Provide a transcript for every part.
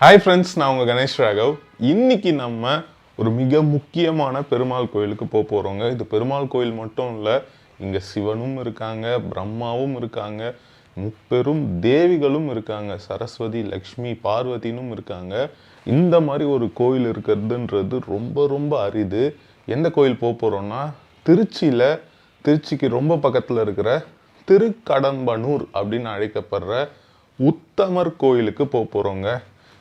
Hi friends நான் உங்கள் கணேஷ் ராகவ். இன்றைக்கி நம்ம ஒரு மிக முக்கியமான பெருமாள் கோயிலுக்கு போக போகிறோங்க இது பெருமாள் கோயில் மட்டும் இல்லை இங்கே சிவனும் இருக்காங்க பிரம்மாவும் இருக்காங்க முப்பெரும் தேவிகளும் இருக்காங்க சரஸ்வதி லக்ஷ்மி பார்வதினும் இருக்காங்க. இந்த மாதிரி ஒரு கோயில் இருக்கிறதுன்றது ரொம்ப ரொம்ப அரிது. எந்த கோயில் போக போகிறோன்னா திருச்சியில் திருச்சிக்கு ரொம்ப பக்கத்தில் இருக்கிற திருக்கடம்பனூர் அப்படின்னு அழைக்கப்படுற உத்தமர் கோயிலுக்கு போக போகிறோங்க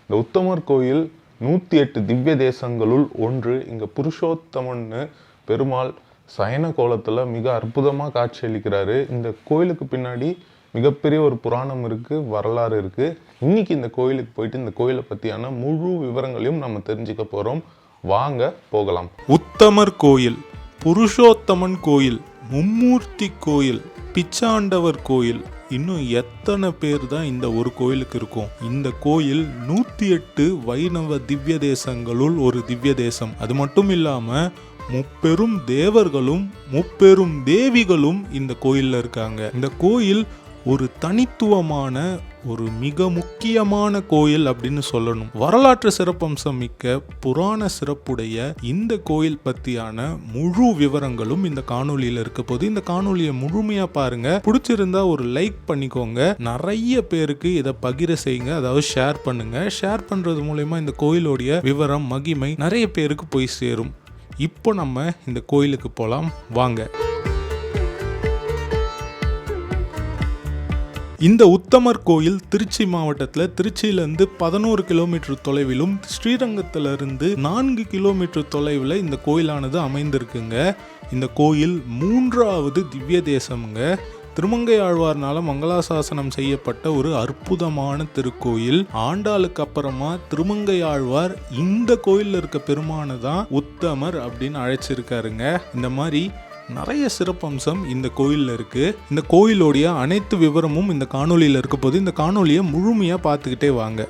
இந்த உத்தமர் கோயில் நூற்றி எட்டு திவ்ய தேசங்களுள் ஒன்று. இங்கே புருஷோத்தமன்னு பெருமாள் சயன கோலத்தில் மிக அற்புதமாக காட்சியளிக்கிறாரு. இந்த கோயிலுக்கு பின்னாடி மிகப்பெரிய ஒரு புராணம் இருக்குது வரலாறு இருக்குது இன்னைக்கு இந்த கோயிலுக்கு போயிட்டு இந்த கோயிலை பற்றியான முழு விவரங்களையும் நம்ம தெரிஞ்சுக்க போகிறோம் வாங்க போகலாம். உத்தமர் கோயில் புருஷோத்தமன் கோயில் மும்மூர்த்தி கோயில் பிச்சாண்டவர் கோயில் இன்னும் எத்தனை பேர் தான் இந்த ஒரு கோயிலுக்கு இருக்கும். இந்த கோயில் நூத்தி எட்டு வைணவ திவ்ய தேசங்களுள் ஒரு திவ்ய தேசம் அது மட்டும் இல்லாம முப்பெரும் தேவர்களும் முப்பெரும் தேவிகளும் இந்த கோயில்ல இருக்காங்க. இந்த கோயில் ஒரு தனித்துவமான ஒரு மிக முக்கியமான கோயில் அப்படின்னு சொல்லணும். வரலாற்று சிறப்பம்சம் மிக்க புராண சிறப்புடைய இந்த கோயில் பத்தியான முழு விவரங்களும் இந்த காணொலியில இருக்க போது இந்த காணொலியை முழுமையா பாருங்க. பிடிச்சிருந்தா ஒரு லைக் பண்ணிக்கோங்க. நிறைய பேருக்கு இதை பகிர செய்யுங்க. அதாவது ஷேர் பண்ணுங்க. ஷேர் பண்றது மூலயமா இந்த கோயிலுடைய விவரம் மகிமை நிறைய பேருக்கு போய் சேரும். இப்போ நம்ம இந்த கோயிலுக்கு போகலாம் வாங்க. இந்த உத்தமர் கோயில் திருச்சி மாவட்டத்தில் திருச்சியிலேருந்து பதினோரு கிலோமீட்டர் தொலைவிலும் ஸ்ரீரங்கத்திலிருந்து நான்கு கிலோமீட்டர் தொலைவில் இந்த கோயிலானது அமைந்திருக்குங்க. இந்த கோயில் மூன்றாவது திவ்ய தேசம்ங்க. திருமங்கை ஆழ்வார்னால மங்களாசாசனம் செய்யப்பட்ட ஒரு அற்புதமான திருக்கோயில். ஆண்டாளுக்கு அப்புறமா திருமங்கை ஆழ்வார் இந்த கோயிலில் இருக்க பெருமானை தான் உத்தமர் அப்படின்னு அழைச்சிருக்காருங்க. இந்த மாதிரி நிறைய சிறப்பம்சம் இந்த கோயிலில் இருக்கு. இந்த கோயிலோடைய அனைத்து விவரமும் இந்த காணொலியில் இருக்க போது இந்த காணொலியை முழுமையாக பார்த்துக்கிட்டே வாங்க.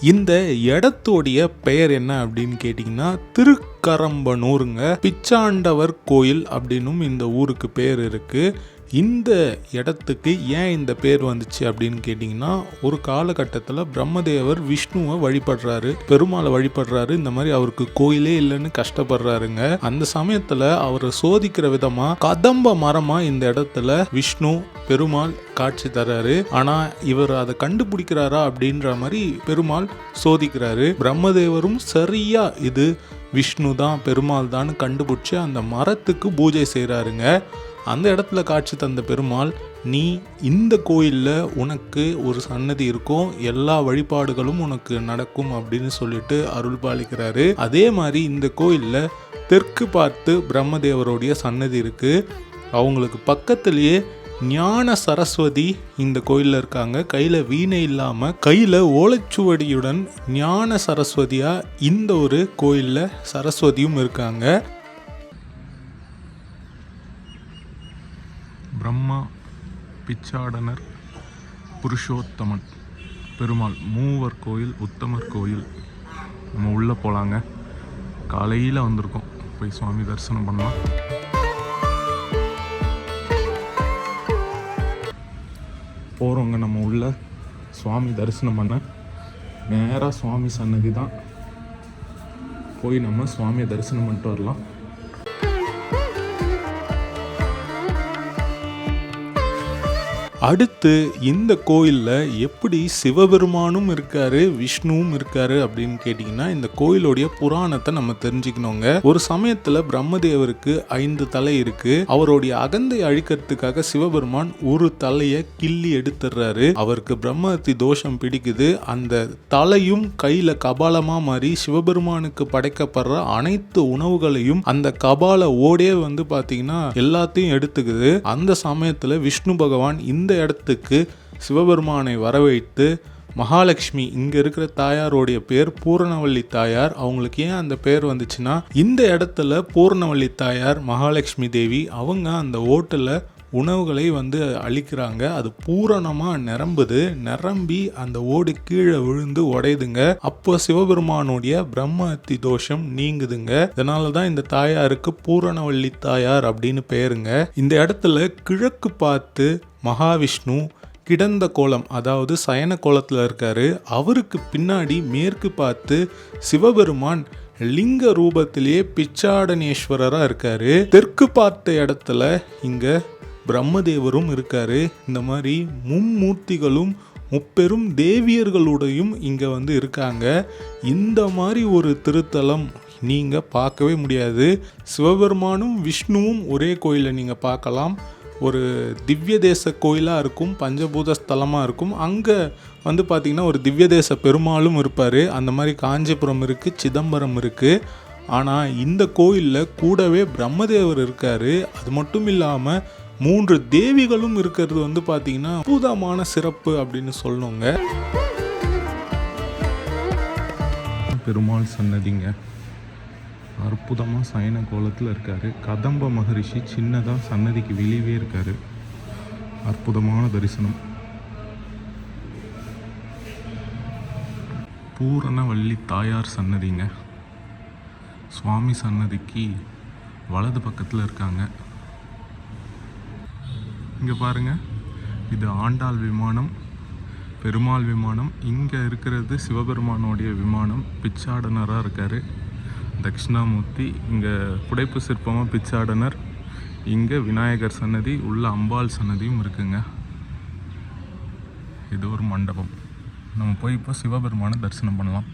இந்த இடத்தோடைய பெயர் என்ன அப்படின்னு கேட்டிங்கன்னா திருக்கரம்பனூருங்க. பிச்சாண்டவர் கோயில் அப்படின்னும் இந்த ஊருக்கு பேர் இருக்கு. இந்த இடத்துக்கு ஏன் இந்த பேர் வந்துச்சு அப்படின்னு கேட்டிங்கன்னா ஒரு காலகட்டத்தில் பிரம்மதேவர் விஷ்ணுவை வழிபடுறாரு பெருமாளை வழிபடுறாரு இந்த மாதிரி அவருக்கு கோயிலே இல்லைன்னு கஷ்டப்படுறாருங்க. அந்த சமயத்தில் அவரை சோதிக்கிற விதமாக கதம்ப மரமாக இந்த இடத்துல விஷ்ணு பெருமாள் காட்சி தர்றாரு. ஆனால் இவர் அதை கண்டுபிடிக்கிறாரா அப்படின்ற மாதிரி பெருமாள் சோதிக்கிறாரு. பிரம்மதேவரும் சரியா இது விஷ்ணு தான் பெருமாள் தான் கண்டுபிடிச்சி அந்த மரத்துக்கு பூஜை செய்கிறாருங்க அந்த இடத்துல காட்சி தந்த பெருமாள் நீ இந்த கோயிலில் உனக்கு ஒரு சன்னதி இருக்கும் எல்லா வழிபாடுகளும் உனக்கு நடக்கும் அப்படின்னு சொல்லிட்டு அருள் பாலிக்கிறாரு. அதே மாதிரி இந்த கோயிலில் தெற்கு பார்த்து பிரம்மதேவருடைய சன்னதி இருக்குது அவங்களுக்கு பக்கத்திலேயே ஞான சரஸ்வதி இந்த கோயிலில் இருக்காங்க. கையில் வீணை இல்லாமல் கையில் ஓலைச்சுவடியுடன் ஞான சரஸ்வதியாக இந்த ஒரு கோயிலில் சரஸ்வதியும் இருக்காங்க. பிரம்மா பிச்சாடனர் புருஷோத்தமன். பெருமாள் மூவர் கோயில் உத்தமர் கோயில். நம்ம உள்ளே போகலாங்க காலையில் வந்திருக்கோம். போய் சுவாமி தரிசனம் பண்ணலாம். போகிறோங்க நம்ம உள்ள. சுவாமி தரிசனம் பண்ண. நேராக சுவாமி சன்னதி தான் போய் நம்ம சுவாமியை தரிசனம் பண்ணிட்டு வரலாம். அடுத்து இந்த கோயிலில் எப்படி சிவபெருமானும் இருக்காரு விஷ்ணுவும் இருக்காரு அப்படின்னு கேட்டிங்கன்னா இந்த கோயிலுடைய புராணத்தை நம்ம தெரிஞ்சுக்கணுங்க. ஒரு சமயத்தில் பிரம்மதேவருக்கு ஐந்து தலை இருக்கு. அவருடைய அகந்தை அழிக்கிறதுக்காக சிவபெருமான் ஒரு தலையை கிள்ளி எடுத்துடுறாரு அவருக்கு பிரம்மத்தி தோஷம் பிடிக்குது. அந்த தலையும் கையில் கபாலமா மாறி சிவபெருமானுக்கு படைக்கப்படுற அனைத்து உணவுகளையும் அந்த கபால ஓடே வந்து பார்த்தீங்கன்னா எல்லாத்தையும் எடுத்துக்குது. அந்த சமயத்துல விஷ்ணு பகவான் இந்த இந்த இடத்துக்கு சிவபெருமானை வரவைத்து மகாலட்சுமி இங்கே இருக்கிற தாயாரோடைய பேர் பூரணவல்லி தாயார். அவங்களுக்கு ஏன் அந்த பேர் வந்துச்சுன்னா இந்த இடத்துல பூரணவல்லி தாயார் மகாலட்சுமி தேவி அவங்க அந்த ஓட்டில் உணவுகளை வந்து அழிக்கிறாங்க அது பூரணமாக நிரம்புது நிரம்பி அந்த ஓடு கீழே விழுந்து உடையுதுங்க. அப்போ சிவபெருமானுடைய பிரம்மஹத்தி தோஷம் நீங்குதுங்க. இதனால தான் இந்த தாயாருக்கு பூரணவள்ளி தாயார் அப்படின்னு பேருங்க. இந்த இடத்துல கிழக்கு பார்த்து மகாவிஷ்ணு கிடந்த கோலம் அதாவது சயன கோலத்தில் இருக்காரு அவருக்கு பின்னாடி மேற்கு பார்த்து சிவபெருமான் லிங்க ரூபத்திலேயே பிச்சாடனேஸ்வரராக இருக்காரு. தெற்கு பார்த்த இடத்துல இங்கே பிரம்மதேவரும் இருக்காரு. இந்த மாதிரி மும்மூர்த்திகளும் முப்பெரும் தேவியர்களுடையும் இங்கே வந்து இருக்காங்க. இந்த மாதிரி ஒரு திருத்தலம் நீங்கள் பார்க்கவே முடியாது. சிவபெருமானும் விஷ்ணுவும் ஒரே கோயிலை நீங்கள் பார்க்கலாம். ஒரு திவ்ய தேச கோயிலாக இருக்கும் பஞ்சபூத ஸ்தலமாக இருக்கும். அங்கே வந்து பார்த்திங்கன்னா ஒரு திவ்ய தேச பெருமாளும் இருப்பார். அந்த மாதிரி காஞ்சிபுரம் இருக்குது சிதம்பரம் இருக்குது ஆனால் இந்த கோயிலில் கூடவே பிரம்மதேவர் இருக்கார். அது மட்டும் இல்லாமல் மூன்று தேவிகளும் இருக்கிறது வந்து பார்த்திங்கன்னா அற்புதமான சிறப்பு அப்படின்னு சொல்லணுங்க. பெருமாள் சன்னதிங்க. அற்புதமாக சயன கோலத்தில் இருக்கார். கதம்ப மகரிஷி சின்னதாக சன்னதிக்கு வெளியவே இருக்கார். அற்புதமான தரிசனம். பூரணவள்ளி தாயார் சன்னதிங்க. சுவாமி சன்னதிக்கு வலது பக்கத்தில் இருக்காங்க. இங்கே பாருங்க. இது ஆண்டாள் விமானம் பெருமாள் விமானம். இங்கே இருக்கிறது சிவபெருமானோடைய விமானம். பிச்சாடனராக இருக்கார். தட்சிணாமூர்த்தி இங்கே புடைப்பு சிற்பமாக பிச்சாடனர். இங்கே விநாயகர் சன்னதி உள்ள அம்பாள் சன்னதியும் இருக்குங்க. இது ஒரு மண்டபம். நம்ம போய் இப்போ சிவபெருமானை தரிசனம் பண்ணலாம்.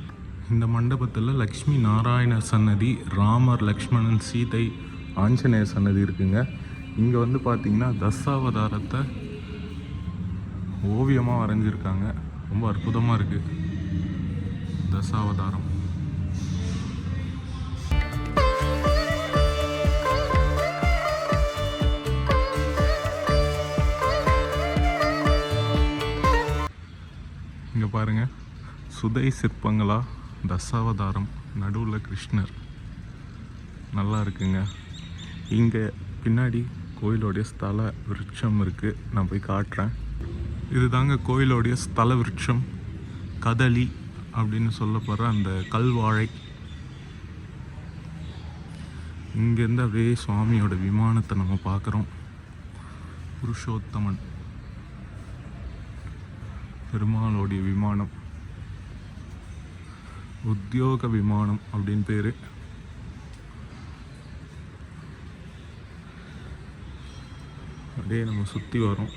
இந்த மண்டபத்தில் லக்ஷ்மி நாராயணர் சன்னதி ராமர் லக்ஷ்மணன் சீதை ஆஞ்சநேயர் சன்னதி இருக்குங்க. இங்கே வந்து பார்த்திங்கன்னா தசாவதாரத்தை ஓவியமாக வரைஞ்சிருக்காங்க. ரொம்ப அற்புதமாக இருக்குது தசாவதாரம். பாருங்கள் பாருங்க. சுதை சிற்பங்களா? தசாவதாரம் நடுவில் கிருஷ்ணர். நல்லா இருக்குங்க. இங்கே பின்னாடி கோயிலோடைய ஸ்தல விருட்சம் இருக்குது நான் போய் காட்டுறேன். இது தாங்க கோயிலோடைய ஸ்தல விருட்சம். கதலி அப்படின்னு சொல்லப்படுற அந்த கல்வாழை. இங்கேருந்து அப்படியே சுவாமியோட விமானத்தை நம்ம பார்க்குறோம். புருஷோத்தமன். பெருமாளுடைய விமானம். உத்தியோக விமானம் அப்படின்னு பேர். அப்படியே நம்ம சுற்றி வரோம்.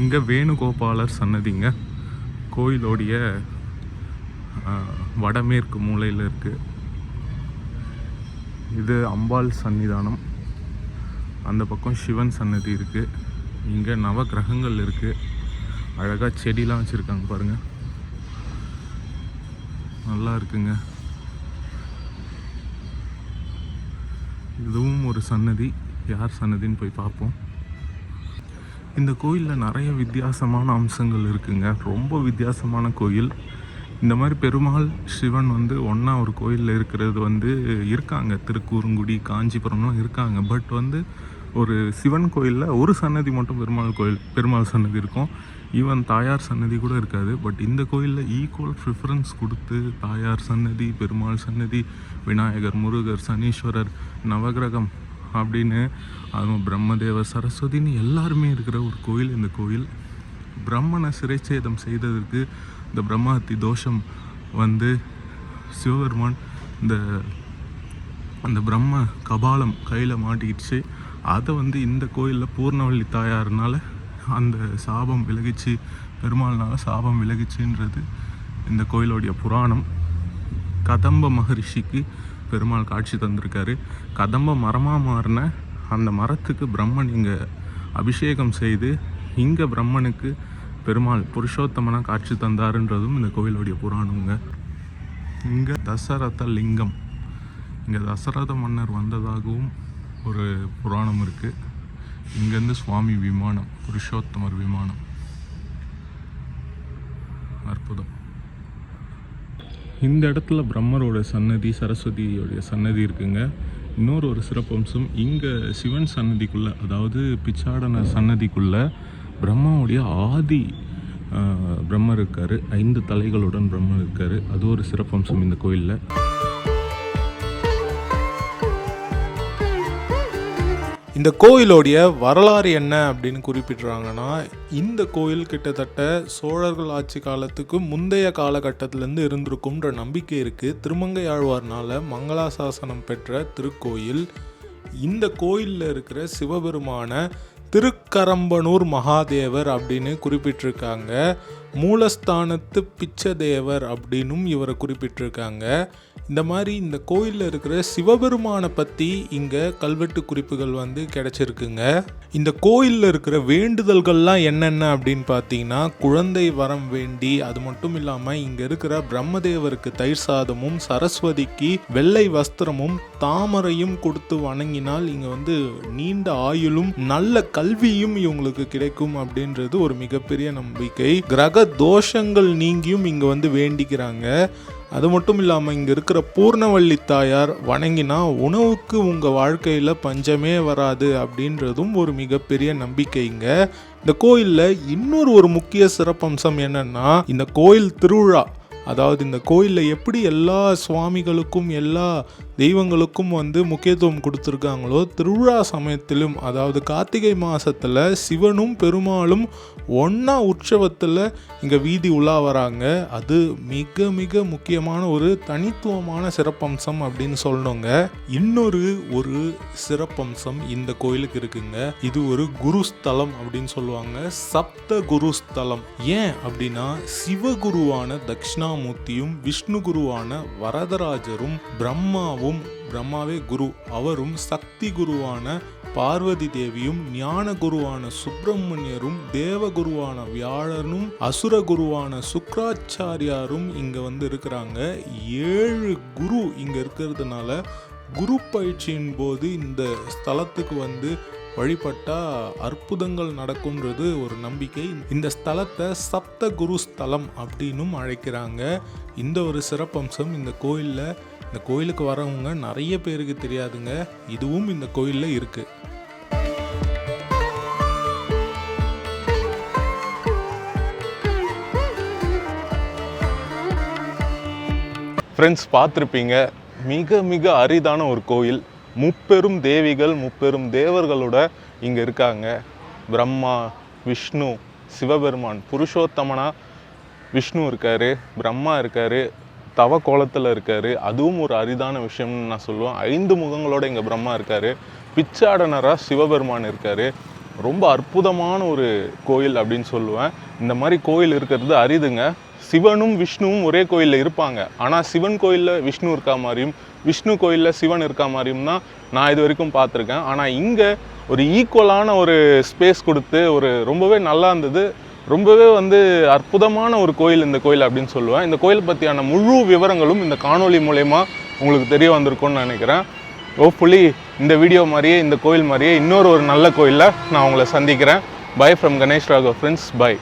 இங்கே வேணுகோபாலர் சன்னதிங்க. கோயிலோடைய வடமேற்கு மூலையில் இருக்குது இது அம்பாள் சன்னிதானம் அந்த பக்கம் சிவன் சன்னதி இருக்குது இங்கே நவ கிரகங்கள் இருக்குது அழகாக செடிலாம் வச்சுருக்காங்க பாருங்கள் நல்லா இருக்குங்க. இதுவும் ஒரு சன்னதி. யார் சன்னதின்னு போய் பார்ப்போம். இந்த கோயிலில் நிறைய வித்தியாசமான அம்சங்கள் இருக்குங்க. ரொம்ப வித்தியாசமான கோயில். இந்த மாதிரி பெருமாள் சிவன் வந்து ஒன்றா ஒரு கோயிலில் இருக்கிறது வந்து இருக்காங்க. திருக்கூறுங்குடி காஞ்சிபுரம்லாம் இருக்காங்க. பட் வந்து ஒரு சிவன் கோயிலில் ஒரு சன்னதி மட்டும் பெருமாள் கோயில் பெருமாள் சன்னதி இருக்கும். ஈவன் தாயார் சன்னதி கூட இருக்காது. பட் இந்த கோயிலில் ஈக்குவல் ப்ரிஃபரன்ஸ் கொடுத்து தாயார் சன்னதி பெருமாள் சன்னதி விநாயகர் முருகர் சனீஸ்வரர் நவகிரகம் அப்படின்னு அதுவும் பிரம்மதேவர் சரஸ்வதின்னு எல்லாருமே இருக்கிற ஒரு கோயில். இந்த கோயில் பிரம்மனை சிறைச்சேதம் செய்ததற்கு இந்த பிரம்மாத்தி தோஷம் வந்து சிவபெருமான் இந்த அந்த பிரம்ம கபாலம் கையில் மாட்டிக்கிடுச்சு அதை வந்து இந்த கோயிலில் பூர்ணவள்ளி தாயாருனால அந்த சாபம் விலகிச்சு பெருமாள்னால சாபம் விலகிச்சுன்றது இந்த கோயிலோடைய புராணம். கதம்ப மகரிஷிக்கு பெருமாள் காட்சி தந்திருக்காரு. கதம்ப மரமாக மாறின அந்த மரத்துக்கு பிரம்மன் இங்கே அபிஷேகம் செய்து இங்கே பிரம்மனுக்கு பெருமாள் புருஷோத்தமனாக காட்சி தந்தாருன்றதும் இந்த கோவிலுடைய புராணங்க இங்கே தசரத லிங்கம். இங்கே தசரத மன்னர் வந்ததாகவும் ஒரு புராணம் இருக்குது இங்கேருந்து சுவாமி விமானம் புருஷோத்தமர் விமானம். அற்புதம். இந்த இடத்துல பிரம்மரோட சன்னதி சரஸ்வதியோடைய சன்னதி இருக்குங்க. இன்னொரு ஒரு சிறப்பம்சம் இங்கே சிவன் சன்னதிக்குள்ளே அதாவது பிச்சாடன சன்னதிக்குள்ளே பிரம்மாவுடைய ஆதி பிரம்மர் இருக்கார். ஐந்து தலைகளுடன் பிரம்மர் இருக்கார். அது ஒரு சிறப்பம்சம் இந்த கோயிலில். இந்த கோயிலோடைய வரலாறு என்ன அப்படின்னு குறிப்பிட்றாங்கன்னா இந்த கோயில் கிட்டத்தட்ட சோழர்கள் ஆட்சி காலத்துக்கு முந்தைய காலகட்டத்திலேருந்து இருந்திருக்கும்ன்ற நம்பிக்கை இருக்குது திருமங்கை ஆழ்வார்னால மங்களாசாசனம் பெற்ற திருக்கோயில். இந்த கோயிலில் இருக்கிற சிவபெருமான திருக்கரம்பனூர் மகாதேவர் அப்படின்னு குறிப்பிட்டிருக்காங்க. மூலஸ்தானத்து பிச்சதேவர் அப்படின்னும் இவரை குறிப்பிட்டிருக்காங்க. இந்த மாதிரி இந்த கோயிலில் இருக்கிற சிவபெருமானை பற்றி இங்கே கல்வெட்டு குறிப்புகள் வந்து கிடச்சிருக்குங்க. இந்த கோயிலில் இருக்கிற வேண்டுதல்கள்லாம் என்னென்ன அப்படின்னு பார்த்தீங்கன்னா குழந்தை வரம் வேண்டி அது மட்டும் இல்லாமல் இங்கே இருக்கிற பிரம்மதேவருக்கு தயிர் சாதமும் சரஸ்வதிக்கு வெள்ளை வஸ்திரமும் தாமரையும் கொடுத்து வணங்கினால் இங்கே வந்து நீண்ட ஆயுளும் நல்ல கல்வியும் இவங்களுக்கு கிடைக்கும் அப்படின்றது ஒரு மிகப்பெரிய நம்பிக்கை. கிரக தோஷங்கள் நீங்கியும் இங்கே வந்து வேண்டிக்கிறாங்க. அது மட்டும் இல்லாமல் இங்கே இருக்கிற பூர்ணவள்ளி தாயார் வணங்கினா உணவுக்கு உங்கள் வாழ்க்கையில் பஞ்சமே வராது அப்படின்றதும் ஒரு மிகப்பெரிய நம்பிக்கைங்க இந்த கோயிலில் இன்னொரு ஒரு முக்கிய சிறப்பம்சம் என்னென்னா இந்த கோயில் திருவிழா. அதாவது இந்த கோயிலில் எப்படி எல்லா சுவாமிகளுக்கும் எல்லா தெய்வங்களுக்கும் வந்து முக்கியத்துவம் கொடுத்துருக்காங்களோ திருவிழா சமயத்திலும் அதாவது கார்த்திகை மாதத்தில் சிவனும் பெருமாளும் ஒன்றா உற்சவத்தில் இங்கே வீதி உலா வராங்க. அது மிக மிக முக்கியமான ஒரு தனித்துவமான சிறப்பம்சம் அப்படின்னு சொல்லணுங்க. இன்னொரு ஒரு சிறப்பம்சம் இந்த கோயிலுக்கு இருக்குங்க. இது ஒரு குருஸ்தலம் அப்படின்னு சொல்லுவாங்க. சப்த குருஸ்தலம். ஏன் அப்படின்னா சிவகுருவான தட்சிணாமூர்த்தியும் விஷ்ணு குருவான வரதராஜரும் பிரம்மாவும் பிரம்மாவே குரு. அவரும் சக்தி குருவான பார்வதி தேவியும் ஞான குருவான சுப்பிரமணியரும் தேவகுருவான வியாழனும் அசுர குருவான சுக்ராச்சாரியாரும் இங்கே வந்து இருக்கிறாங்க ஏழு குரு இங்கே இருக்கிறதுனால குரு பயிற்சியின் போது இந்த ஸ்தலத்துக்கு வந்து வழிபட்டா அற்புதங்கள் நடக்கும்ன்றது ஒரு நம்பிக்கை. இந்த ஸ்தலத்தை சப்த குரு ஸ்தலம் அப்படின்னும் அழைக்கிறாங்க. இந்த ஒரு சிறப்பம்சம் இந்த கோயிலில் இந்த கோயிலுக்கு வரவங்க நிறைய பேருக்கு தெரியாதுங்க. இதுவும் இந்த கோயிலில் இருக்குது ஃப்ரெண்ட்ஸ் பார்த்துருப்பீங்க. மிக மிக அரிதான ஒரு கோயில். முப்பெரும் தேவிகள் முப்பெரும் தேவர்களோட இங்கே இருக்காங்க. பிரம்மா விஷ்ணு சிவபெருமான் புருஷோத்தமனா விஷ்ணு இருக்காரு பிரம்மா இருக்காரு தவ கோலத்தில் இருக்கார். அதுவும் ஒரு அரிதான விஷயம்னு நான் சொல்லுவேன். ஐந்து முகங்களோட இங்கே பிரம்மா இருக்கார். பிச்சாடனராக சிவபெருமான் இருக்கார். ரொம்ப அற்புதமான ஒரு கோயில் அப்படின்னு சொல்லுவேன். இந்த மாதிரி கோயில் இருக்கிறது அரிதுங்க. சிவனும் விஷ்ணுவும் ஒரே கோயிலில் இருப்பாங்க. ஆனால் சிவன் கோயிலில் விஷ்ணு இருக்கா மாதிரியும் விஷ்ணு கோயிலில் சிவன் இருக்கா மாதிரியும் தான் நான் இது வரைக்கும் பார்த்துருக்கேன். ஆனால் இங்கே ஒரு ஈக்குவலான ஒரு ஸ்பேஸ் கொடுத்து ஒரு ரொம்பவே நல்லா இருந்தது. ரொம்பவே வந்து அற்புதமான ஒரு கோயில் இந்த கோயில் அப்படின்னு சொல்லுவேன். இந்த கோயில் பற்றியான முழு விவரங்களும் இந்த காணொளி மூலயமா உங்களுக்கு தெரிய வந்திருக்கும்னு நினைக்கிறேன். ஹோப்ஃபுல்லி இந்த வீடியோ மாதிரியே இந்த கோயில் மாதிரியே இன்னொரு ஒரு நல்ல கோயிலில் நான் உங்களை சந்திக்கிறேன். Bye from Ganesh Raghav friends bye